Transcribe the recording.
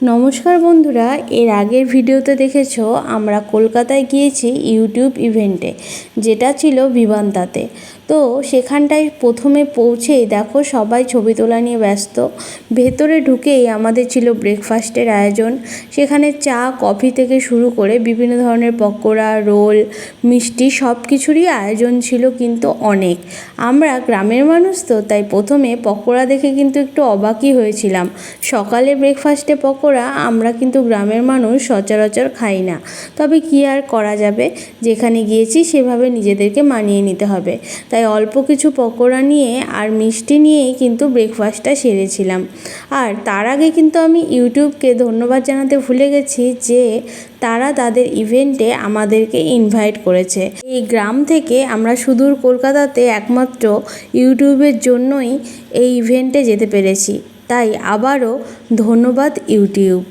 নমস্কার বন্ধুরা এর আগের ভিডিওতে দেখেছ আমরা কলকাতায় গিয়েছি ইউটিউব ইভেন্টে যেটা ছিল ভিভান্তাতে তো সেখানটায় প্রথমে পৌঁছেই দেখো সবাই ছবি তোলা নিয়ে ব্যস্ত। ভেতরে ঢুকেই আমাদের ছিল ব্রেকফাস্টের আয়োজন। সেখানে চা, কফি থেকে শুরু করে বিভিন্ন ধরনের পকোড়া, রোল, মিষ্টি সব কিছুরই আয়োজন ছিল কিন্তু অনেক। আমরা গ্রামের মানুষ তো, তাই প্রথমে পকোড়া দেখে কিন্তু একটু অবাকই হয়েছিলাম। সকালে ব্রেকফাস্টে পকোড়া, আমরা কিন্তু গ্রামের মানুষ সচরাচর খাই না। তবে কী আর করা যাবে? যেখানে গিয়েছি সেভাবে নিজেদেরকে মানিয়ে নিতে হবে। তাই অল্প কিছু পকোড়া নিয়ে আর মিষ্টি নিয়েই কিন্তু ব্রেকফাস্টটা সেরেছিলাম। আর তার আগে কিন্তু আমি ইউটিউবকে ধন্যবাদ জানাতে ভুলে গেছি যে তারা তাদের ইভেন্টে আমাদেরকে ইনভাইট করেছে। এই গ্রাম থেকে আমরা সুদূর কলকাতাতে একমাত্র ইউটিউবের জন্যই এই ইভেন্টে যেতে পেরেছি। তাই আবারও ধন্যবাদ ইউটিউব।